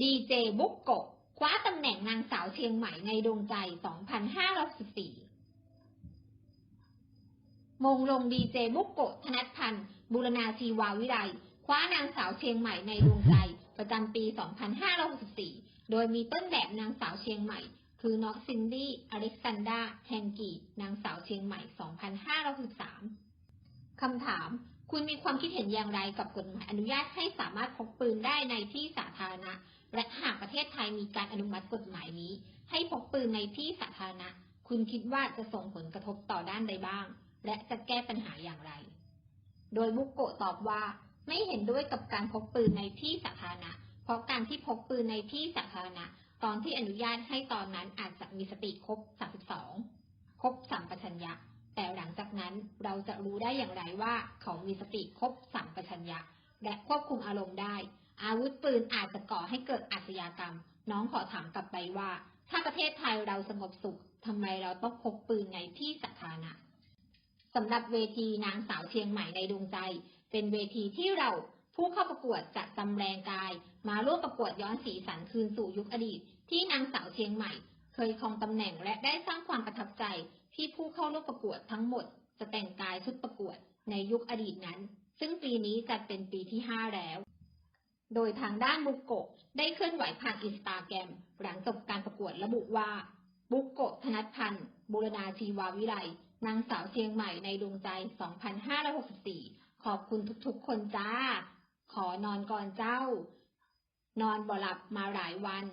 ดีเจบุ๊กโกะคว้าตำแหน่งนางสาวเชียงใหม่ในดวงใจ 2514 มงลงดีเจบุ๊กโกธนัทพันธ์ บุรณาชีวาวิไลคว้านางสาวเชียงใหม่ในดวงใจ ประจำปี 2564 โดยมีต้นแบบนางสาวเชียงใหม่ คือน้องซินดี้ อเล็กซานดาแฮงกี นางสาวเชียงใหม่ 2563 คำถาม คุณมีความคิดเห็นอย่างไรกับกฎหมายอนุญาตให้สามารถพกปืนได้ในที่สาธารณะ และหากประเทศไทยมีการอนุมัติกฎหมายนี้ ให้พกปืนในที่สาธารณะ คุณคิดว่าจะส่งผลกระทบต่อด้านใดบ้าง และจะแก้ปัญหาอย่างไร โดยบุกโกะตอบว่า ไม่เห็นด้วยกับการพกปืนในที่สาธารณะ เพราะการที่พกปืนในที่สาธารณะ ตอนที่อนุญาตให้ตอนนั้นอาจจะมีสติครบ 32 ครบสัมปชัญญะ แต่หลังจากนั้นเราจะรู้ได้อย่างไรว่าเขามีสติครบสัมปชัญญะ และควบคุมอารมณ์ได้ อาวุธปืนอาจจะก่อให้เกิดอาชญากรรม น้องขอถามกลับไปว่า ถ้าประเทศไทยเราสงบสุขทำไมเราต้องพกปืนในที่สาธารณะสำหรับเวทีนางสาวเชียงใหม่ในดวงใจ เป็นเวทีที่เราผู้เข้าประกวดจะจำแรงกาย มาร่วมประกวดย้อนสีสันคืนสู่ยุคอดีต ที่นางสาวเชียงใหม่ เคยครองตำแหน่งและได้สร้างความประทับใจที่ผู้เข้าร่วมประกวดทั้งหมด จะแต่งกายชุดประกวดในยุคอดีตนั้น ซึ่งปีนี้จัดเป็นปีที่ 5 แล้ว โดยทางด้านบุกโกะได้เคลื่อนไหวผ่านอินสตาแกรมหลังจบการประกวดระบุว่า บุกโกะธนัทพันธ์บุรณาชีวาวิไลนางสาวเชียงใหม่ในดวงใจ 2564 ขอบคุณทุกๆ คนจ้า ขอนอนก่อนเจ้า นอนบ่หลับมาหลายวัน